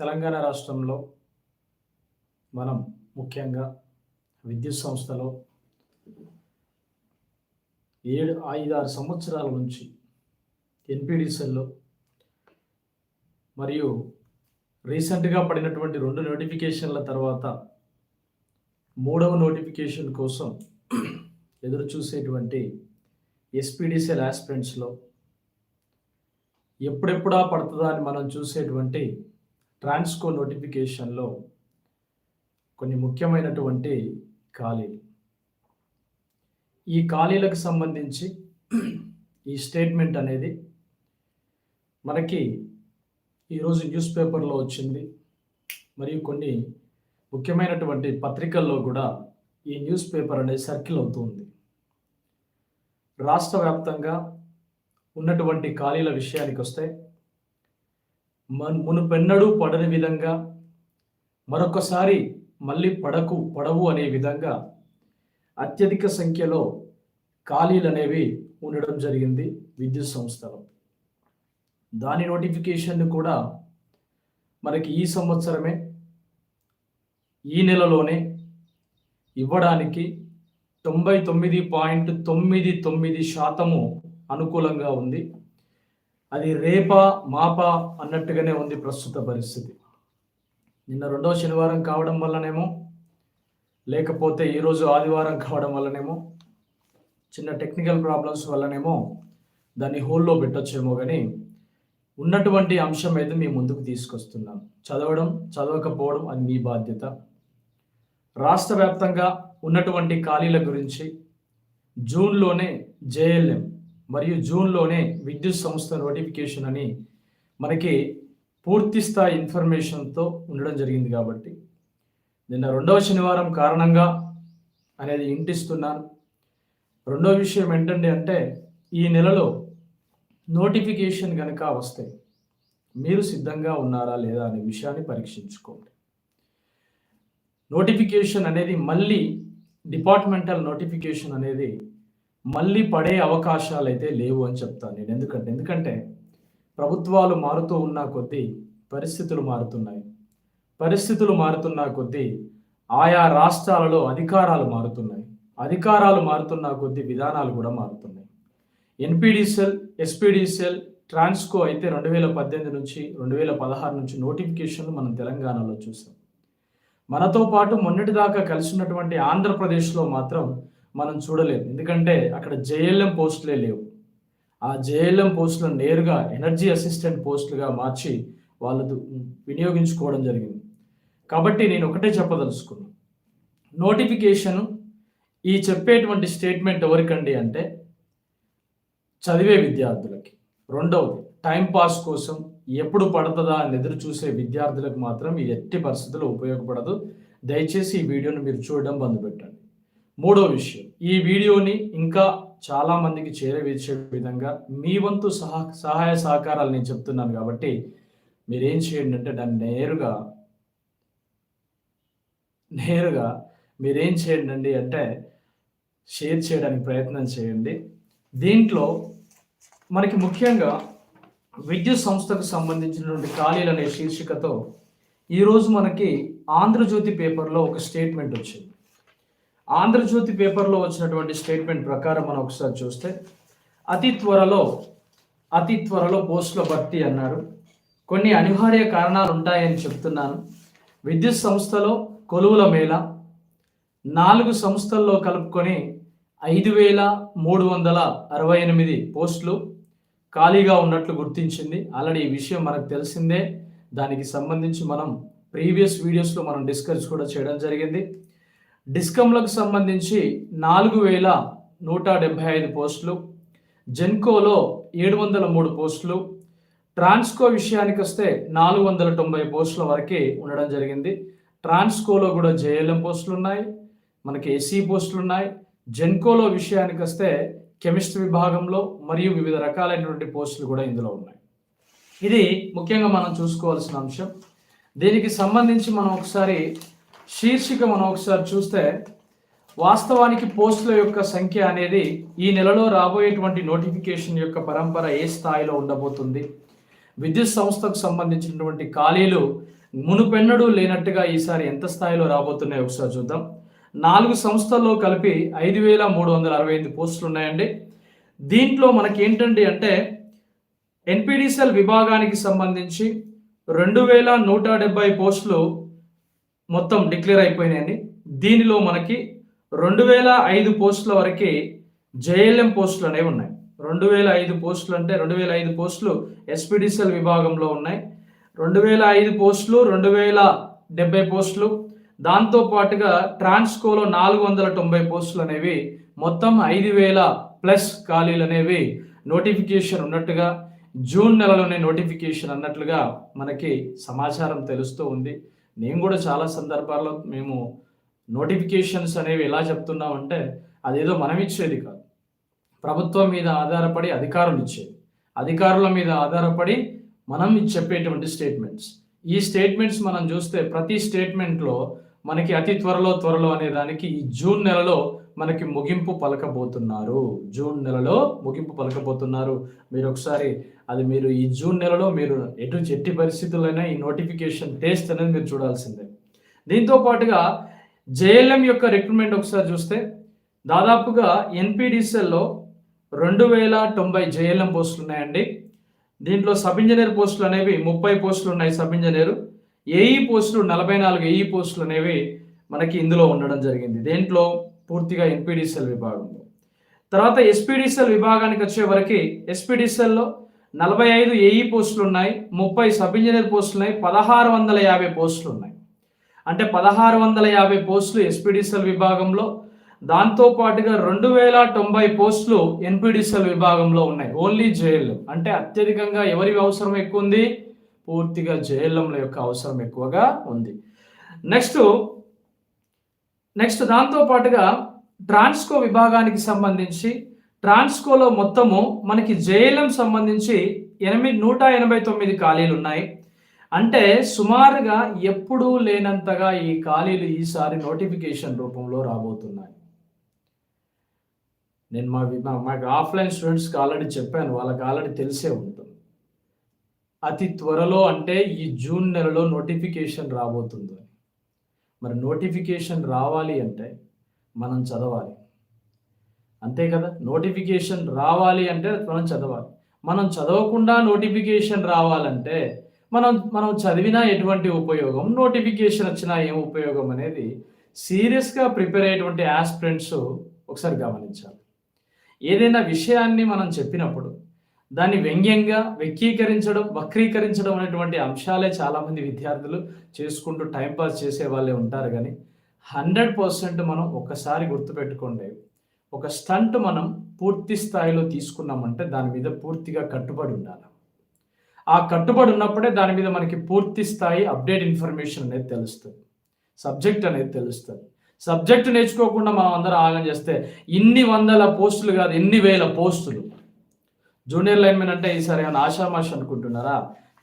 తెలంగాణ రాష్ట్రంలో మనం ముఖ్యంగా విద్యుత్ సంస్థలో ఏడు ఐదారు సంవత్సరాల నుంచి ఎన్పిడిసెల్లో మరియు రీసెంట్గా పడినటువంటి రెండు నోటిఫికేషన్ల తర్వాత మూడవ నోటిఫికేషన్ కోసం ఎదురు చూసేటువంటి ఎస్పీడీసీఎల్ ఆస్పిరెంట్స్లో ఎప్పుడెప్పుడా పడుతుందా అని మనం చూసేటువంటి ట్రాన్స్కో నోటిఫికేషన్లో కొన్ని ముఖ్యమైనటువంటి ఖాళీలు. ఈ ఖాళీలకు సంబంధించి ఈ స్టేట్మెంట్ అనేది మనకి ఈరోజు న్యూస్ పేపర్లో వచ్చింది. మరియు కొన్ని ముఖ్యమైనటువంటి పత్రికల్లో కూడా ఈ న్యూస్ పేపర్ అనేది సర్కిల్ అవుతుంది రాష్ట్ర వ్యాప్తంగా ఉన్నటువంటి ఖాళీల విషయానికి వస్తే మన్ మునుపెన్నడూ పడని విధంగా మరొకసారి మళ్ళీ పడకు పడవు అనే విధంగా అత్యధిక సంఖ్యలో ఖాళీలు అనేవి ఉండడం జరిగింది విద్యుత్ సంస్థలో. దాని నోటిఫికేషన్ కూడా మనకి ఈ సంవత్సరమే ఈ నెలలోనే ఇవ్వడానికి తొంభై తొమ్మిది పాయింట్ తొమ్మిది తొమ్మిది శాతము అనుకూలంగా ఉంది. అది రేపా మాపా అన్నట్టుగానే ఉంది ప్రస్తుత పరిస్థితి. నిన్న రెండవ శనివారం కావడం వల్లనేమో లేకపోతే ఈరోజు ఆదివారం కావడం వల్లనేమో చిన్న టెక్నికల్ ప్రాబ్లమ్స్ వల్లనేమో దాన్ని హోల్లో పెట్టొచ్చేమో కానీ ఉన్నటువంటి అంశం అయితే మీ ముందుకు తీసుకొస్తున్నాం. చదవడం చదవకపోవడం అది మీ బాధ్యత. రాష్ట్ర వ్యాప్తంగా ఉన్నటువంటి ఖాళీల గురించి జూన్లోనే జేఎల్ఎం మరియు జూన్లోనే విద్యుత్ సంస్థ నోటిఫికేషన్ అని మనకి పూర్తి స్థాయి ఇన్ఫర్మేషన్తో ఉండడం జరిగింది కాబట్టి. నిన్న రెండవ శనివారం కారణంగా అనేది ఇంటిస్తున్నాను. రెండో విషయం ఏంటండి అంటే ఈ నెలలో నోటిఫికేషన్ కనుక వస్తే మీరు సిద్ధంగా ఉన్నారా లేదా అనే విషయాన్ని పరీక్షించుకోండి. నోటిఫికేషన్ అనేది మళ్ళీ డిపార్ట్మెంటల్ నోటిఫికేషన్ అనేది మళ్ళీ పడే అవకాశాలు అయితే లేవు అని చెప్తాను నేను. ఎందుకంటే ఎందుకంటే ప్రభుత్వాలు మారుతూ ఉన్న కొద్దీ పరిస్థితులు మారుతున్నాయి. పరిస్థితులు మారుతున్న కొద్దీ ఆయా రాష్ట్రాలలో అధికారాలు మారుతున్నాయి. అధికారాలు మారుతున్న కొద్దీ విధానాలు కూడా మారుతున్నాయి. ఎన్పిడిసిఎల్ ఎస్పీడిసిఎల్ ట్రాన్స్కో అయితే రెండు వేల పద్దెనిమిది నుంచి రెండు వేల పదహారు నుంచి నోటిఫికేషన్లు మనం తెలంగాణలో చూసాం. మనతో పాటు మొన్నటిదాకా కలిసి ఉన్నటువంటి ఆంధ్రప్రదేశ్లో మాత్రం మనం చూడలేదు. ఎందుకంటే అక్కడ జేఎల్ఎం పోస్టులే లేవు. ఆ జేఎల్ఎం పోస్టులను నేరుగా ఎనర్జీ అసిస్టెంట్ పోస్టులుగా మార్చి వాళ్ళు వినియోగించుకోవడం జరిగింది. కాబట్టి నేను ఒకటే చెప్పదలుచుకున్నాను నోటిఫికేషన్ ఈ చెప్పేటువంటి స్టేట్మెంట్ ఎవరికండి అంటే చదివే విద్యార్థులకి. రెండవది టైం పాస్ కోసం ఎప్పుడు పడుతుందా అని ఎదురు చూసే విద్యార్థులకు మాత్రం ఎట్టి పరిస్థితుల్లో ఉపయోగపడదు. దయచేసి ఈ వీడియోను మీరు చూడడం బంద్ పెట్టండి. మూడో విషయం. ఈ వీడియోని ఇంకా చాలామందికి చేరవేసే విధంగా మీ వంతు సహా సహాయ సహకారాలు నేను చెప్తున్నాను కాబట్టి మీరేం చేయండి అంటే దాన్ని నేరుగా నేరుగా మీరేం చేయండి అండి అంటే షేర్ చేయడానికి ప్రయత్నం చేయండి. దీంట్లో మనకి ముఖ్యంగా విద్యుత్ సంస్థకు సంబంధించినటువంటి ఖాళీలు అనే శీర్షికతో ఈరోజు మనకి ఆంధ్రజ్యోతి పేపర్లో ఒక స్టేట్మెంట్ వచ్చింది. ఆంధ్రజ్యోతి పేపర్లో వచ్చినటువంటి స్టేట్మెంట్ ప్రకారం మనం ఒకసారి చూస్తే అతి త్వరలో అతి త్వరలో పోస్టుల భర్తీ అన్నారు. కొన్ని అనివార్య కారణాలు ఉంటాయని చెప్తున్నాను. విద్యుత్ సంస్థలో కొలువుల మేళ నాలుగు సంస్థల్లో కలుపుకొని ఐదు వేల మూడు వందల అరవై ఎనిమిది పోస్టులు ఖాళీగా ఉన్నట్లు గుర్తించింది. ఆల్రెడీ ఈ విషయం మనకు తెలిసిందే. దానికి సంబంధించి మనం ప్రీవియస్ వీడియోస్లో మనం డిస్కస్ కూడా చేయడం జరిగింది. డిస్కమ్లకు సంబంధించి నాలుగు వేల నూట డెబ్భై ఐదు పోస్టులు జెన్కోలో ఏడు వందల మూడు పోస్టులు ట్రాన్స్కో విషయానికి వస్తే నాలుగు వందల తొంభై పోస్టుల వరకే ఉండడం జరిగింది. ట్రాన్స్కోలో కూడా జేఎల్ఎం పోస్టులు ఉన్నాయి మనకి ఎస్సీ పోస్టులు ఉన్నాయి జెన్కోలో విషయానికి వస్తే కెమిస్ట్రీ విభాగంలో మరియు వివిధ రకాలైనటువంటి పోస్టులు కూడా ఇందులో ఉన్నాయి. ఇది ముఖ్యంగా మనం చూసుకోవాల్సిన అంశం. దీనికి సంబంధించి మనం ఒకసారి శీర్షిక మనం ఒకసారి చూస్తే వాస్తవానికి పోస్టుల యొక్క సంఖ్య అనేది ఈ నెలలో రాబోయేటువంటి నోటిఫికేషన్ యొక్క పరంపర ఏ స్థాయిలో ఉండబోతుంది? విద్యుత్ సంస్థకు సంబంధించినటువంటి ఖాళీలు మునుపెన్నడూ లేనట్టుగా ఈసారి ఎంత స్థాయిలో రాబోతున్నాయో ఒకసారి చూద్దాం. నాలుగు సంస్థల్లో కలిపి ఐదు వేల మూడు వందల అరవై ఐదు పోస్టులు ఉన్నాయండి. దీంట్లో మనకి ఏంటండి అంటే ఎన్పిడిసిఎల్ విభాగానికి సంబంధించి రెండు వేల నూట డెబ్బై పోస్టులు మొత్తం డిక్లేర్ అయిపోయినాయండి. దీనిలో మనకి రెండు వేల ఐదు పోస్టుల వరకు జేఎల్ఎం పోస్టులు అనేవి ఉన్నాయి. రెండు వేల ఐదు పోస్టులు అంటే రెండు వేల ఐదు పోస్టులు ఎస్పీడిసిఎల్ విభాగంలో ఉన్నాయి. రెండు వేల ఐదు పోస్టులు రెండు వేల డెబ్బై పోస్టులు. దాంతో పాటుగా ట్రాన్స్కోలో నాలుగు వందల తొంభై పోస్టులు అనేవి మొత్తం ఐదు వేల ప్లస్ ఖాళీలు అనేవి నోటిఫికేషన్ ఉన్నట్టుగా జూన్ నెలలోనే నోటిఫికేషన్ అన్నట్లుగా మనకి సమాచారం తెలుస్తూ ఉంది. నేను కూడా చాలా సందర్భాల్లో మేము నోటిఫికేషన్స్ అనేవి ఎలా చెప్తున్నామంటే అదేదో మనం ఇచ్చేది కాదు. ప్రభుత్వం మీద ఆధారపడి అధికారులు ఇచ్చేది. అధికారుల మీద ఆధారపడి మనం చెప్పేటువంటి స్టేట్మెంట్స్. ఈ స్టేట్మెంట్స్ మనం చూస్తే ప్రతి స్టేట్మెంట్లో మనకి అతి త్వరలో త్వరలో అనే దానికి ఈ జూన్ నెలలో మనకి ముగింపు పలకబోతున్నారు. జూన్ నెలలో ముగింపు పలకబోతున్నారు. మీరు ఒకసారి అది మీరు ఈ జూన్ నెలలో మీరు ఎటు చెట్టి పరిస్థితులైనా ఈ నోటిఫికేషన్ టేస్ట్ అనేది మీరు చూడాల్సిందే. దీంతో పాటుగా జేఎల్ఎం యొక్క రిక్రూట్మెంట్ ఒకసారి చూస్తే దాదాపుగా ఎన్పిడిసిఎల్లో రెండు వేల తొంభై జేఎల్ఎం పోస్టులు ఉన్నాయండి. దీంట్లో సబ్ ఇంజనీర్ పోస్టులు అనేవి ముప్పై పోస్టులు ఉన్నాయి సబ్ ఇంజనీర్. ఏఈ పోస్టులు నలభై నాలుగు ఏఈ పోస్టులు అనేవి మనకి ఇందులో ఉండడం జరిగింది. దేంట్లో పూర్తిగా ఎన్పిడిసిఎల్ విభాగంలో తర్వాత ఎస్పీడిసిఎల్ విభాగానికి వచ్చేవరకు ఎస్పీడిసిఎల్లో నలభై ఐదు ఏఈ పోస్టులు ఉన్నాయి ముప్పై సబ్ ఇంజనీర్ పోస్టులు ఉన్నాయి పదహారు వందల యాభై పోస్టులు ఉన్నాయి అంటే పదహారు వందల యాభై పోస్టులు ఎస్పీడిసిఎల్ విభాగంలో దాంతో పాటుగా రెండు వేల తొంభై పోస్టులు ఎన్పిడిసిఎల్ విభాగంలో ఉన్నాయి ఓన్లీ జేఎల్ఎం. అంటే అత్యధికంగా ఎవరి అవసరం ఎక్కువ ఉంది? పూర్తిగా జేఎల్ఎంల యొక్క అవసరం ఎక్కువగా ఉంది. నెక్స్ట్ నెక్స్ట్ దాంతో పాటుగా ట్రాన్స్కో విభాగానికి సంబంధించి ట్రాన్స్కోలో మొత్తము మనకి జేఎల్ఎం సంబంధించి ఎనిమిది నూట ఎనభై తొమ్మిది ఖాళీలు ఉన్నాయి. అంటే సుమారుగా ఎప్పుడూ లేనంతగా ఈ ఖాళీలు ఈసారి నోటిఫికేషన్ రూపంలో రాబోతున్నాయి. నేను మా మాకు ఆఫ్లైన్ స్టూడెంట్స్కి ఆల్రెడీ చెప్పాను వాళ్ళకి ఆల్రెడీ తెలిసే ఉంటుంది. అతి త్వరలో అంటే ఈ జూన్ నెలలో నోటిఫికేషన్ రాబోతుంది మరి నోటిఫికేషన్ రావాలి అంటే మనం చదవాలి. అంతే కదా? నోటిఫికేషన్ రావాలి అంటే మనం చదవాలి. మనం చదవకుండా నోటిఫికేషన్ రావాలంటే మనం మనం చదివినా ఎటువంటి ఉపయోగం? నోటిఫికేషన్ వచ్చినా ఏం ఉపయోగం అనేది సీరియస్గా ప్రిపేర్ అయ్యేటువంటి ఆస్పిరెంట్స్ ఒకసారి గమనించాలి. ఏదైనా విషయాన్ని మనం చెప్పినప్పుడు దాన్ని వ్యంగ్యంగా వ్యక్తీకరించడం వక్రీకరించడం అనేటువంటి అంశాలే చాలామంది విద్యార్థులు చేసుకుంటూ టైంపాస్ చేసే వాళ్ళే ఉంటారు కానీ హండ్రెడ్ పర్సెంట్ మనం ఒక్కసారి గుర్తుపెట్టుకోండి. ఒక స్టంట్ మనం పూర్తి స్థాయిలో తీసుకున్నామంటే దాని మీద పూర్తిగా కట్టుబడి ఉండాలి. ఆ కట్టుబడి ఉన్నప్పుడే దాని మీద మనకి పూర్తి స్థాయి అప్డేట్ ఇన్ఫర్మేషన్ అనేది తెలుస్తుంది. సబ్జెక్ట్ అనేది తెలుస్తుంది. సబ్జెక్ట్ నేర్చుకోకుండా మనం అందరం ఆగం చేస్తే ఇన్ని వందల పోస్టులు కాదు ఎన్ని వేల పోస్టులు. జూనియర్ లైన్మెన్ అంటే ఈసారి ఏమైనా ఆషామాష అనుకుంటున్నారా?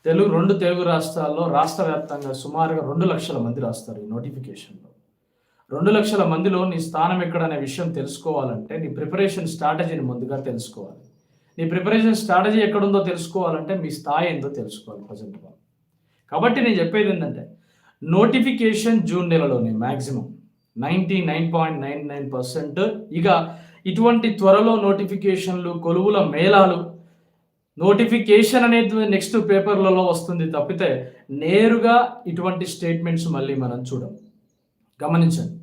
తెలుగు రెండు తెలుగు రాష్ట్రాల్లో రాష్ట్ర వ్యాప్తంగా సుమారుగా రెండు లక్షల మంది రాస్తారు ఈ నోటిఫికేషన్లో. రెండు లక్షల మందిలో నీ స్థానం ఎక్కడ అనే విషయం తెలుసుకోవాలంటే నీ ప్రిపరేషన్ స్ట్రాటజీని ముందుగా తెలుసుకోవాలి. నీ ప్రిపరేషన్ స్ట్రాటజీ ఎక్కడుందో తెలుసుకోవాలంటే మీ స్థాయి ఏందో తెలుసుకోవాలి ప్రజెంట్ కాబట్టి నేను చెప్పేది ఏంటంటే నోటిఫికేషన్ జూన్ నెలలోనే maximum ninety nine point nine nine percent ఇక ఇటువంటి త్వరలో నోటిఫికేషన్లు కొలువుల మేళాలు నోటిఫికేషన్ అనేది నెక్స్ట్ పేపర్లలో వస్తుంది తప్పితే నేరుగా ఇటువంటి స్టేట్మెంట్స్ మళ్ళీ మనం చూడం. గమనించండి.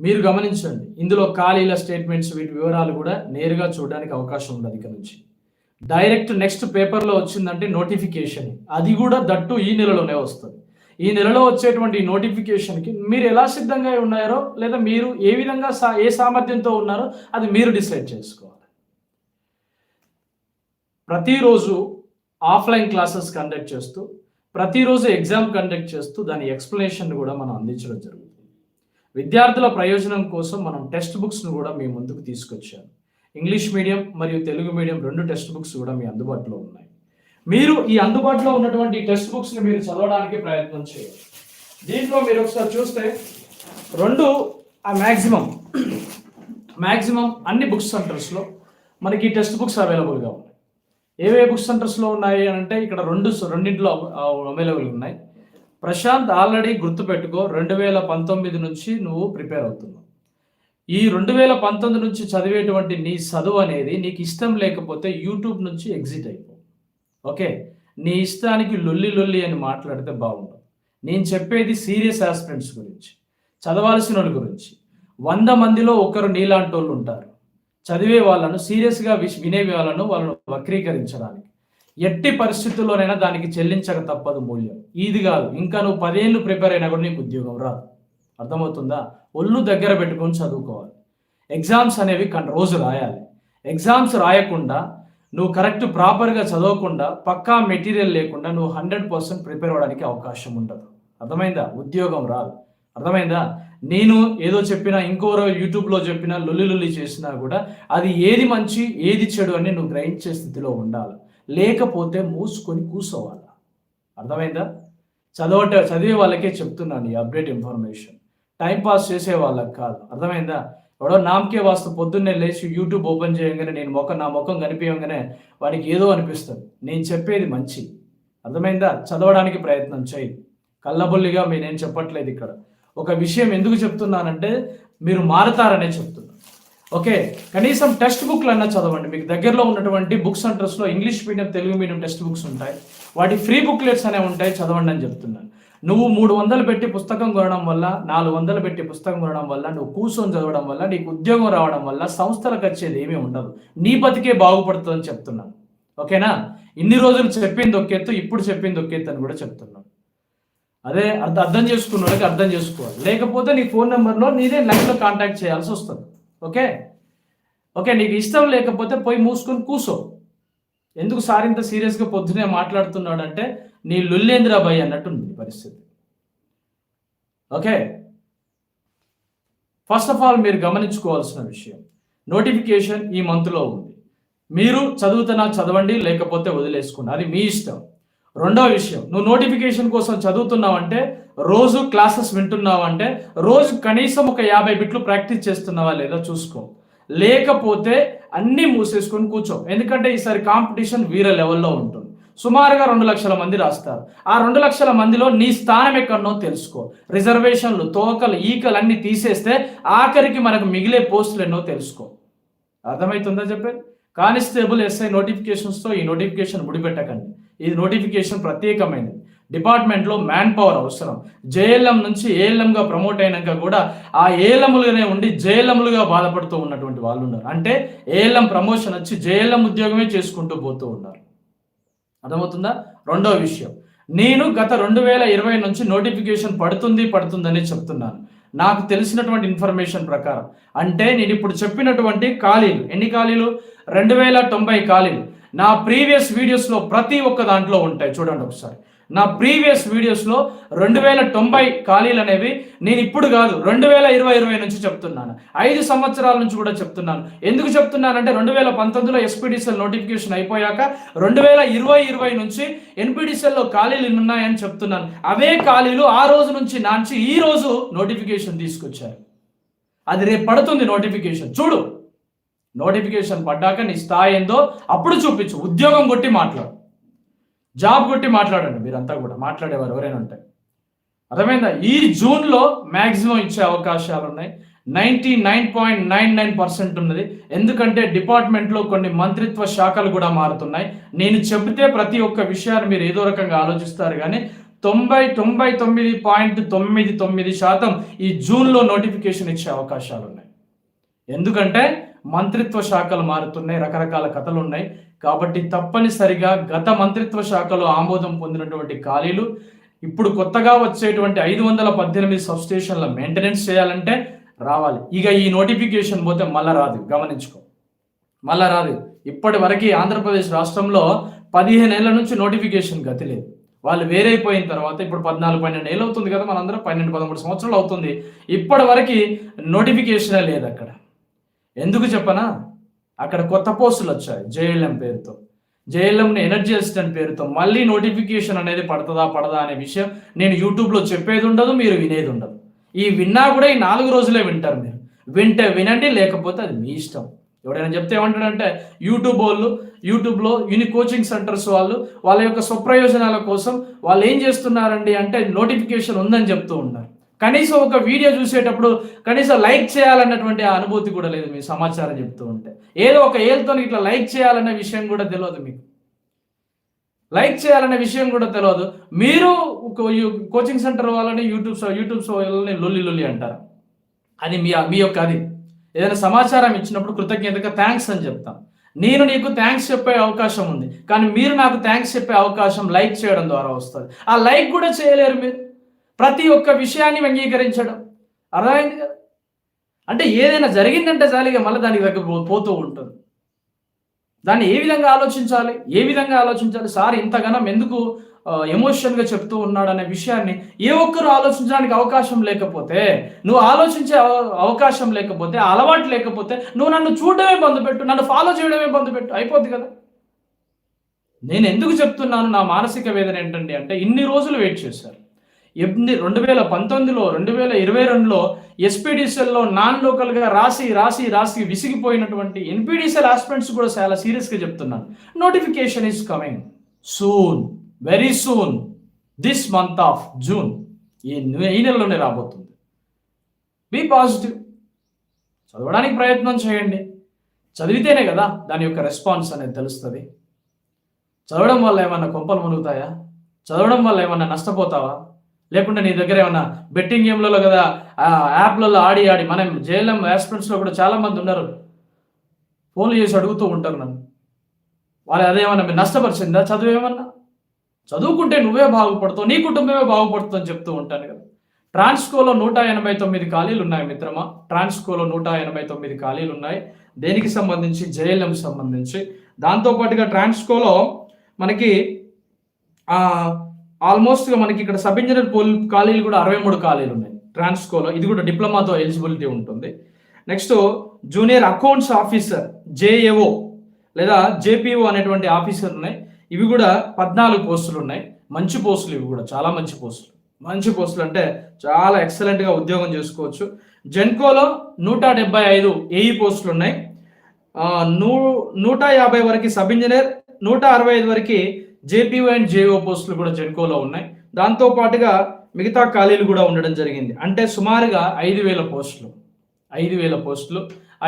మీరు గమనించండి. ఇందులో ఖాళీల స్టేట్మెంట్స్ వీటి వివరాలు కూడా నేరుగా చూడడానికి అవకాశం ఉండదు ఇక నుంచి. డైరెక్ట్ నెక్స్ట్ పేపర్లో వచ్చిందంటే నోటిఫికేషన్. అది కూడా దట్టు ఈ నెలలోనే వస్తుంది. ఈ నెలలో వచ్చేటువంటి నోటిఫికేషన్కి మీరు ఎలా సిద్ధంగా ఉన్నారో లేదా మీరు ఏ విధంగా సా ఏ సామర్థ్యంతో ఉన్నారో అది మీరు డిసైడ్ చేసుకోవాలి. ప్రతిరోజు ఆఫ్లైన్ క్లాసెస్ కండక్ట్ చేస్తూ ప్రతిరోజు ఎగ్జామ్ కండక్ట్ చేస్తూ దాని ఎక్స్ప్లెనేషన్ కూడా మనం అందించడం జరుగుతుంది. విద్యార్థుల ప్రయోజనం కోసం మనం టెక్స్ట్ బుక్స్ను కూడా మీ ముందుకు తీసుకొచ్చాను. ఇంగ్లీష్ మీడియం మరియు తెలుగు మీడియం రెండు టెక్స్ట్ బుక్స్ కూడా మీ అందుబాటులో ఉన్నాయి. మీరు ఈ అందుబాటులో ఉన్నటువంటి టెక్స్ట్ బుక్స్ని మీరు చదవడానికి ప్రయత్నం చేయాలి దీంట్లో మీరు ఒకసారి చూస్తే రెండు ఆ మ్యాక్సిమం మ్యాక్సిమం అన్ని బుక్స్ సెంటర్స్లో మనకి ఈ టెక్స్ట్ బుక్స్ అవైలబుల్గా ఉన్నాయి. ఏవే బుక్ సెంటర్స్లో ఉన్నాయి అని అంటే ఇక్కడ రెండు రెండింటిలో అవైలబుల్ ఉన్నాయి. ప్రశాంత్ ఆల్రెడీ గుర్తుపెట్టుకో రెండు వేల పంతొమ్మిది నుంచి నువ్వు ప్రిపేర్ అవుతున్నావు. ఈ రెండు వేల పంతొమ్మిది నుంచి చదివేటువంటి నీ చదువు అనేది నీకు ఇష్టం లేకపోతే యూట్యూబ్ నుంచి ఎగ్జిట్ అయ్యి ఓకే నీ ఇష్టానికి లొల్లి లొల్లి అని మాట్లాడితే బాగుంటుంది. నేను చెప్పేది సీరియస్ ఆస్పిరెంట్స్ గురించి చదవాల్సిన వాళ్ళ గురించి. వంద మందిలో ఒకరు నీలాంటి వాళ్ళు ఉంటారు. చదివే వాళ్ళను సీరియస్గా విష్ వినే వాళ్ళను వాళ్ళను వక్రీకరించడానికి. ఎట్టి పరిస్థితుల్లోనైనా దానికి చెల్లించక తప్పదు మూల్యం. ఇది కాదు ఇంకా నువ్వు పదేళ్ళు ప్రిపేర్ అయినా కూడా నీకు ఉద్యోగం రాదు. అర్థమవుతుందా? ఒళ్ళు దగ్గర పెట్టుకొని చదువుకోవాలి. ఎగ్జామ్స్ అనేవి కన్ రోజు రాయాలి. ఎగ్జామ్స్ రాయకుండా నువ్వు కరెక్ట్ ప్రాపర్గా చదవకుండా పక్కా మెటీరియల్ లేకుండా నువ్వు హండ్రెడ్ పర్సెంట్ ప్రిపేర్ అవ్వడానికి అవకాశం ఉండదు. అర్థమైందా? ఉద్యోగం రాదు. అర్థమైందా? నేను ఏదో చెప్పినా ఇంకోరో యూట్యూబ్లో చెప్పినా లొల్లి లొల్లి చేసినా కూడా అది ఏది మంచి ఏది చెడు అని నువ్వు గ్రహించే స్థితిలో ఉండాలి. లేకపోతే మూసుకొని కూర్చోవాలి అర్థమైందా? చదవట చదివే వాళ్ళకే చెప్తున్నాను ఈ అప్డేట్ ఇన్ఫర్మేషన్. టైం పాస్ చేసే వాళ్ళకి కాదు. అర్థమైందా? ఎవడో నామకే వాస్తు పొద్దున్నే లేచి యూట్యూబ్ ఓపెన్ చేయగానే నేను ముఖం నా ముఖం కనిపించగానే వాడికి ఏదో అనిపిస్తుంది. నేను చెప్పేది మంచి. అర్థమైందా? చదవడానికి ప్రయత్నం చేయి. కళ్ళబొల్లిగా మీ నేను చెప్పట్లేదు ఇక్కడ. ఒక విషయం ఎందుకు చెప్తున్నానంటే మీరు మారతారనే చెప్తున్నా. ఓకే? కనీసం టెక్స్ట్ బుక్లు అన్నా చదవండి. మీకు దగ్గరలో ఉన్నటువంటి బుక్ సెంటర్స్లో English medium Telugu medium text books ఉంటాయి. వాటి ఫ్రీ బుక్లెట్స్ అనేవి ఉంటాయి. చదవండి అని చెప్తున్నాను. నువ్వు మూడు వందలు పెట్టి పుస్తకం కొనడం వల్ల నాలుగు వందలు పెట్టి పుస్తకం కొనడం వల్ల నువ్వు కూర్చొని చదవడం వల్ల నీకు ఉద్యోగం రావడం వల్ల సంస్థలకు వచ్చేది ఏమీ ఉండదు. నీ బతికే బాగుపడుతుందని చెప్తున్నాను. ఓకేనా? ఇన్ని రోజులు చెప్పింది ఒకెత్తు ఇప్పుడు చెప్పింది ఒకెత్తు అని కూడా చెప్తున్నాను. అదే అర్థం అర్థం చేసుకున్న వాళ్ళకి అర్థం చేసుకోవాలి. లేకపోతే నీ ఫోన్ నెంబర్లో నీదే లైన్లో కాంటాక్ట్ చేయాల్సి వస్తుంది. ఓకే? ఓకే నీకు ఇష్టం లేకపోతే పోయి మూసుకొని కూసో. ఎందుకు సార్ ఇంత సీరియస్గా పొద్దునే మాట్లాడుతున్నాడు అంటే నీ లుల్లేంద్రా భయ్ అన్నట్టుంది పరిస్థితి. ఓకే? ఫస్ట్ ఆఫ్ ఆల్ మీరు గమనించుకోవాల్సిన విషయం. నోటిఫికేషన్ ఈ మంత్లో ఉంది. మీరు చదువుతున్నా చదవండి లేకపోతే వదిలేసుకున్నా అది మీ ఇష్టం. రెండో విషయం నువ్వు నోటిఫికేషన్ కోసం చదువుతున్నావంటే రోజు క్లాసెస్ వింటున్నావంటే రోజు కనీసం ఒక యాభై బిట్లు ప్రాక్టీస్ చేస్తున్నావా లేదా చూసుకో. లేకపోతే అన్నీ మూసేసుకొని కూర్చో. ఎందుకంటే ఈసారి కాంపిటీషన్ వీర లెవెల్లో ఉంటుంది. సుమారుగా రెండు లక్షల మంది రాస్తారు. ఆ రెండు లక్షల మందిలో నీ స్థానం ఎక్కడనో తెలుసుకో. రిజర్వేషన్లు తోకలు ఈకలు అన్ని తీసేస్తే ఆఖరికి మనకు మిగిలే పోస్టులు ఎన్నో తెలుసుకో. అర్థమవుతుందా చెప్పే? కానిస్టేబుల్ ఎస్ఐ నోటిఫికేషన్స్తో ఈ నోటిఫికేషన్ ముడిపెట్టకండి. ఇది నోటిఫికేషన్ ప్రత్యేకమైనది. డిపార్ట్మెంట్లో మ్యాన్ పవర్ అవసరం. జేఎల్ఎం నుంచి ఏఎల్ఎంగా ప్రమోట్ అయినాక కూడా ఆ ఏఎల్ఎంలుగానే ఉండి జేఎల్ఎంలుగా బాధపడుతూ ఉన్నటువంటి వాళ్ళు ఉన్నారు అంటే ఏఎల్ఎం ప్రమోషన్ వచ్చి జేఎల్ఎం ఉద్యోగమే చేసుకుంటూ పోతూ ఉన్నారు. అర్థమవుతుందా? రెండో విషయం. నేను గత రెండు వేల ఇరవై నుంచి నోటిఫికేషన్ పడుతుంది పడుతుందని చెప్తున్నాను. నాకు తెలిసినటువంటి ఇన్ఫర్మేషన్ ప్రకారం. అంటే నేను ఇప్పుడు చెప్పినటువంటి ఖాళీలు. ఎన్ని ఖాళీలు? రెండు వేల తొంభై ఖాళీలు. నా ప్రీవియస్ వీడియోస్లో ప్రతి ఒక్క దాంట్లో ఉంటాయి. చూడండి ఒకసారి. నా ప్రీవియస్ వీడియోస్లో రెండు వేల తొంభై ఖాళీలు అనేవి నేను ఇప్పుడు కాదు రెండు వేల ఇరవై ఇరవై నుంచి చెప్తున్నాను. ఐదు సంవత్సరాల నుంచి కూడా చెప్తున్నాను. ఎందుకు చెప్తున్నానంటే రెండు వేల పంతొమ్మిదిలో ఎస్పీడీసీఎల్ నోటిఫికేషన్ అయిపోయాక రెండు వేల ఇరవై ఇరవై నుంచి ఎన్పీడీసీఎల్లో ఖాళీలు ఉన్నాయని చెప్తున్నాను. అవే ఖాళీలు ఆ రోజు నుంచి నాంచి ఈ రోజు నోటిఫికేషన్ తీసుకొచ్చారు. అది రేపు పడుతుంది నోటిఫికేషన్. చూడు. నోటిఫికేషన్ పడ్డాక నీ స్థాయి ఏందో అప్పుడు చూపించు. ఉద్యోగం కొట్టి మాట్లాడు. జాబ్ కొట్టి మాట్లాడండి మీరంతా కూడా మాట్లాడేవారు ఎవరైనా ఉంటాయి అర్థమైందా? ఈ జూన్లో మ్యాక్సిమం ఇచ్చే అవకాశాలు ఉన్నాయి. Ninety nine point nine nine percent ఉన్నది. ఎందుకంటే డిపార్ట్మెంట్లో కొన్ని మంత్రిత్వ శాఖలు కూడా మారుతున్నాయి. నేను చెబితే ప్రతి ఒక్క విషయాన్ని మీరు ఏదో రకంగా ఆలోచిస్తారు కానీ తొంభై తొంభై తొమ్మిది పాయింట్ తొమ్మిది తొమ్మిది శాతం ఈ జూన్లో నోటిఫికేషన్ ఇచ్చే అవకాశాలు ఉన్నాయి. ఎందుకంటే మంత్రిత్వ శాఖలు మారుతున్నాయి రకరకాల కథలు ఉన్నాయి. కాబట్టి తప్పనిసరిగా గత మంత్రిత్వ శాఖలో ఆమోదం పొందినటువంటి ఖాళీలు ఇప్పుడు కొత్తగా వచ్చేటువంటి ఐదు వందల పద్దెనిమిది సబ్స్టేషన్ల మెయింటెనెన్స్ చేయాలంటే రావాలి. ఇక ఈ నోటిఫికేషన్ పోతే మళ్ళా రాదు. గమనించుకో. మళ్ళా రాదు. ఇప్పటి వరకు ఆంధ్రప్రదేశ్ రాష్ట్రంలో పదిహేను ఏళ్ళ నుంచి నోటిఫికేషన్ గతి లేదు. వాళ్ళు వేరైపోయిన తర్వాత ఇప్పుడు పద్నాలుగు పన్నెండు ఏళ్ళు అవుతుంది కదా మనందరం పన్నెండు పదమూడు సంవత్సరాలు అవుతుంది. ఇప్పటి వరకు నోటిఫికేషనే లేదు అక్కడ. ఎందుకు చెప్పనా? అక్కడ కొత్త పోస్టులు వచ్చాయి జేఎల్ఎం పేరుతో. జేఎల్ఎంని ఎనర్జీ అసిస్టెంట్ పేరుతో. మళ్ళీ నోటిఫికేషన్ అనేది పడుతుందా పడదా అనే విషయం నేను యూట్యూబ్లో చెప్పేది ఉండదు మీరు వినేది ఉండదు. ఈ విన్నా కూడా ఈ నాలుగు రోజులే వింటారు మీరు. వింటే వినండి లేకపోతే అది మీ ఇష్టం. ఎవడైనా చెప్తే ఏమంటాడంటే యూట్యూబ్ వాళ్ళు యూట్యూబ్లో యూని కోచింగ్ సెంటర్స్ వాళ్ళు వాళ్ళ యొక్క స్వప్రయోజనాల కోసం వాళ్ళు ఏం చేస్తున్నారండి అంటే నోటిఫికేషన్ ఉందని చెప్తూ ఉన్నారు. కనీసం ఒక వీడియో చూసేటప్పుడు కనీసం లైక్ చేయాలన్నటువంటి అనుభూతి కూడా లేదు మీ సమాచారం చెప్తూ ఉంటే. ఏదో ఒక ఏళ్ళతో ఇట్లా లైక్ చేయాలన్న విషయం కూడా తెలియదు మీకు. లైక్ చేయాలనే విషయం కూడా తెలియదు. మీరు ఒక కోచింగ్ సెంటర్ వాళ్ళని యూట్యూబ్ యూట్యూబ్ వాళ్ళని లొల్లి లొల్లి అంటారు. అది మీ మీ యొక్క అది. ఏదైనా సమాచారం ఇచ్చినప్పుడు కృతజ్ఞతగా థ్యాంక్స్ అని చెప్తాను నేను నీకు థ్యాంక్స్ చెప్పే అవకాశం ఉంది. కానీ మీరు నాకు థ్యాంక్స్ చెప్పే అవకాశం లైక్ చేయడం ద్వారా వస్తుంది. ఆ లైక్ కూడా చేయలేరు మీరు. ప్రతి ఒక్క విషయాన్ని అంగీకరించడం. అర్థమైంది కదా? అంటే ఏదైనా జరిగిందంటే జాలిగా మళ్ళీ దానికి దగ్గర పో- పోతూ ఉంటుంది. దాన్ని ఏ విధంగా ఆలోచించాలి? ఏ విధంగా ఆలోచించాలి? సార్ ఇంతగానం ఎందుకు ఎమోషన్గా చెప్తూ ఉన్నాడు అనే విషయాన్ని ఏ ఒక్కరు ఆలోచించడానికి అవకాశం లేకపోతే నువ్వు ఆలోచించే అవ- అవకాశం లేకపోతే అలవాటు లేకపోతే నువ్వు నన్ను చూడడమే బంధు పెట్టు నన్ను ఫాలో చేయడమే బంధు పెట్టు అయిపోద్ది కదా? నేను ఎందుకు చెప్తున్నాను నా మానసిక వేదన ఏంటండి అంటే ఇన్ని రోజులు వెయిట్ చేశారు. ఎన్ని రెండు వేల పంతొమ్మిదిలో రెండు వేల ఇరవై రెండులో ఎస్పీడీసీఎల్లో నాన్ లోకల్గా రాసి రాసి రాసి విసిగిపోయినటువంటి ఎన్పీడీసీఎల్ ఆస్పిరెంట్స్ కూడా చాలా సీరియస్గా చెప్తున్నాను notification is coming soon very soon this month of June ఈ ఈ నెలలోనే రాబోతుంది. బీ పాజిటివ్ చదవడానికి ప్రయత్నం చేయండి. చదివితేనే కదా దాని యొక్క రెస్పాన్స్ అనేది తెలుస్తుంది. చదవడం వల్ల ఏమైనా కొంపలు మునుగుతాయా? చదవడం వల్ల ఏమైనా నష్టపోతావా? లేకుంటే నీ దగ్గర ఏమన్నా బెట్టింగ్ గేమ్లలో కదా యాప్లలో ఆడి ఆడి. మనం జేఎల్ఎం ఆస్పిరెంట్స్లో కూడా చాలామంది ఉన్నారు. ఫోన్లు చేసి అడుగుతూ ఉంటారు నన్ను. వాళ్ళు అదేమన్నా మీరు నష్టపరిచిందా? చదువు ఏమన్నా? చదువుకుంటే నువ్వే బాగుపడతావు నీ కుటుంబమే బాగుపడుతుంది అని చెప్తూ ఉంటాను కదా. ట్రాన్స్కోలో నూట ఎనభై తొమ్మిది ఖాళీలు ఉన్నాయి మిత్రమా? ట్రాన్స్కోలో నూట ఎనభై తొమ్మిది ఖాళీలు ఉన్నాయి. దేనికి సంబంధించి? జేఎల్ఎం సంబంధించి. దాంతోపాటుగా ట్రాన్స్కోలో మనకి ఆల్మోస్ట్గా మనకి ఇక్కడ సబ్ ఇంజనీర్ పోల్ ఖాళీలు కూడా అరవై మూడు ఖాళీలు ఉన్నాయి. ట్రాన్స్కోలో ఇది కూడా డిప్లొమాతో ఎలిజిబిలిటీ ఉంటుంది. Next junior accounts officer JAO లేదా జేపీఓ అనేటువంటి ఆఫీసర్ ఉన్నాయి. ఇవి కూడా పద్నాలుగు పోస్టులు ఉన్నాయి. మంచి పోస్టులు ఇవి కూడా. చాలా మంచి పోస్టులు మంచి పోస్టులు అంటే చాలా ఎక్సలెంట్గా ఉద్యోగం చేసుకోవచ్చు. జెన్కోలో నూట డెబ్బై ఐదు ఏఈ పోస్టులు ఉన్నాయి. నూ నూట యాభై వరకు సబ్ ఇంజనీర్ నూట అరవై ఐదు వరకు జేపీఓ అండ్ జేఓ పోస్టులు కూడా జెన్కోలో ఉన్నాయి. దాంతో పాటుగా మిగతా ఖాళీలు కూడా ఉండడం జరిగింది. అంటే సుమారుగా ఐదు వేల పోస్టులు. ఐదు వేల పోస్టులు.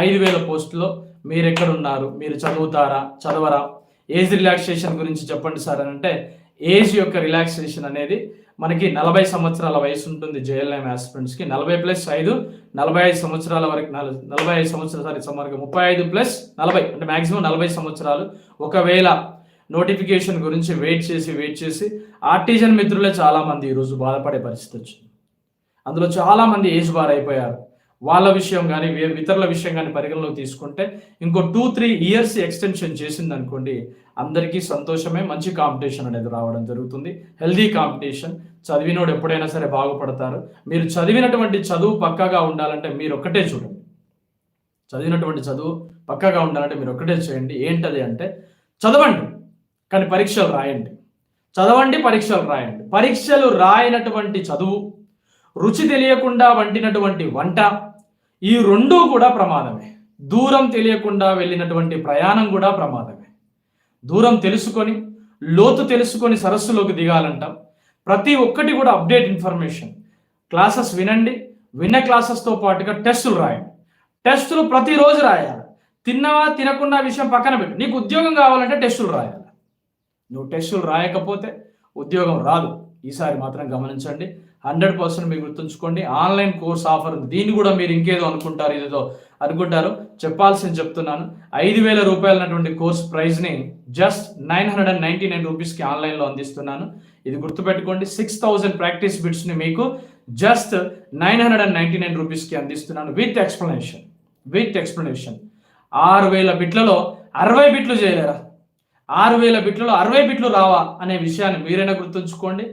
ఐదు వేల పోస్టులో మీరు ఎక్కడున్నారు మీరు చదువుతారా? చదవరా? ఏజ్ రిలాక్సేషన్ గురించి చెప్పండి సార్ అని అంటే ఏజ్ యొక్క రిలాక్సేషన్ అనేది మనకి నలభై సంవత్సరాల వయసు ఉంటుంది జేఎల్ఎం ఆస్పిరెంట్స్కి నలభై ప్లస్ ఐదు నలభై ఐదు సంవత్సరాల వరకు నలభై ఐదు సంవత్సరాల సారీ సుమారుగా ముప్పై ఐదు ప్లస్ నలభై అంటే మాక్సిమం నలభై సంవత్సరాలు. ఒకవేళ నోటిఫికేషన్ గురించి వెయిట్ చేసి వెయిట్ చేసి ఆర్టిజన్ మిత్రులే చాలామంది ఈరోజు బాధపడే పరిస్థితి వచ్చింది. అందులో చాలామంది ఏజ్ బార్ అయిపోయారు. వాళ్ళ విషయం కానీ వే- ఇతరుల విషయం కానీ పరిగణలోకి తీసుకుంటే ఇంకో టూ త్రీ ఇయర్స్ ఎక్స్టెన్షన్ చేసింది అనుకోండి అందరికీ సంతోషమే మంచి కాంపిటీషన్ అనేది రావడం జరుగుతుంది. హెల్దీ కాంపిటీషన్ చదివినోడు ఎప్పుడైనా సరే బాగుపడతారు. మీరు చదివినటువంటి చదువు పక్కాగా ఉండాలంటే మీరు ఒక్కటే చూడండి. చదివినటువంటి చదువు పక్కాగా ఉండాలంటే మీరు ఒక్కటే చేయండి. ఏంటది అంటే చదవండి. కానీ పరీక్షలు రాయండి. చదవండి పరీక్షలు రాయండి. పరీక్షలు రాయనటువంటి చదువు రుచి తెలియకుండా వండినటువంటి వంట ఈ రెండూ కూడా ప్రమాదమే. దూరం తెలియకుండా వెళ్ళినటువంటి ప్రయాణం కూడా ప్రమాదమే. దూరం తెలుసుకొని లోతు తెలుసుకొని సరస్సులోకి దిగాలంటాం. ప్రతి ఒక్కటి కూడా అప్డేట్ ఇన్ఫర్మేషన్. క్లాసెస్ వినండి విన్న క్లాసెస్తో పాటుగా టెస్టులు రాయండి. టెస్టులు ప్రతిరోజు రాయాలి. తిన్నవా తినకుండా విషయం పక్కన పెట్టు. నీకు ఉద్యోగం కావాలంటే టెస్టులు రాయాలి. నువ్వు టెస్టులు రాయకపోతే ఉద్యోగం రాదు. ఈసారి మాత్రం గమనించండి. హండ్రెడ్ పర్సెంట్ మీరు గుర్తుంచుకోండి. ఆన్లైన్ కోర్స్ ఆఫర్ ఉంది. దీన్ని కూడా మీరు ఇంకేదో అనుకుంటారు ఏదో అనుకుంటారు. చెప్పాల్సింది చెప్తున్నాను. ఐదు వేల రూపాయలన్నటువంటి course ప్రైస్ని just nine hundred and ninety nine రూపీస్కి ఆన్లైన్లో అందిస్తున్నాను. ఇది గుర్తుపెట్టుకోండి. సిక్స్ థౌజండ్ ప్రాక్టీస్ బిట్స్ని మీకు just nine hundred and ninety nine రూపీస్కి అందిస్తున్నాను విత్ ఎక్స్ప్లెనేషన్. With explanation. ఆరు వేల బిట్లలో అరవై బిట్లు చేయలేరా? ఆరు వేల బిట్లలో అరవై బిట్లు రావా అనే విషయాన్ని మీరైనా గుర్తుంచుకోండి.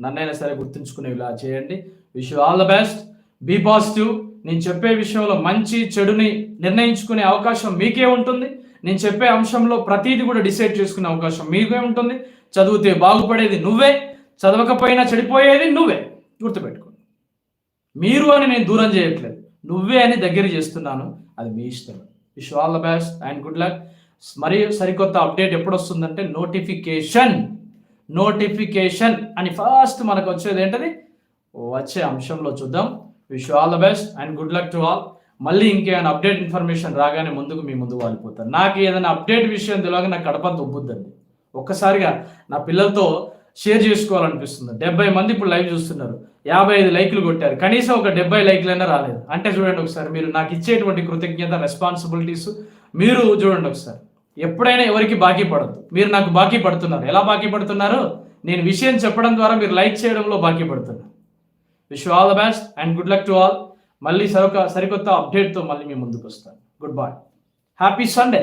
నన్నైనా సరే గుర్తుంచుకునే ఇలా చేయండి wish all the best be positive నేను చెప్పే విషయంలో మంచి చెడుని నిర్ణయించుకునే అవకాశం మీకే ఉంటుంది. నేను చెప్పే అంశంలో ప్రతిదీ కూడా డిసైడ్ చేసుకునే అవకాశం మీకే ఉంటుంది. చదివితే బాగుపడేది నువ్వే. చదవకపోయినా చెడిపోయేది నువ్వే. గుర్తుపెట్టుకో మీరు అని నేను దూరం చేయట్లేదు. నువ్వే అని దగ్గర చేస్తున్నాను. అది మీ ఇష్టం. Wish all the best and good luck మరియు సరికొత్త అప్డేట్ ఎప్పుడు వస్తుందంటే నోటిఫికేషన్ నోటిఫికేషన్ అని ఫస్ట్ మనకు వచ్చేది ఏంటది? వచ్చే అంశంలో చూద్దాం. Wish all the best and good luck to all మళ్ళీ ఇంకేమైనా అప్డేట్ ఇన్ఫర్మేషన్ రాగానే ముందుకు మీ ముందు వాలిపోతాను నాకు ఏదైనా అప్డేట్ విషయం తెలియక నాకు కడప దుబ్బుద్దండి. ఒక్కసారిగా నా పిల్లలతో షేర్ చేసుకోవాలనిపిస్తుంది. డెబ్బై మంది ఇప్పుడు లైవ్ చూస్తున్నారు. యాభై ఐదు లైక్లు కొట్టారు. కనీసం ఒక డెబ్బై లైక్లైనా రాలేదు. అంటే చూడండి ఒకసారి మీరు నాకు ఇచ్చేటువంటి కృతజ్ఞత రెస్పాన్సిబిలిటీస్ మీరు చూడండి ఒకసారి. ఎప్పుడైనా ఎవరికి బాకీ పడద్దు. మీరు నాకు బాకీ పడుతున్నారు. ఎలా బాకీ పడుతున్నారు? నేను విషయం చెప్పడం ద్వారా మీరు లైక్ చేయడంలో బాకీ పడుతున్నారు. Wish all the best and good luck to all మళ్ళీ సరొక సరికొత్త అప్డేట్తో మళ్ళీ మీ ముందుకు వస్తాను. Good bye happy Sunday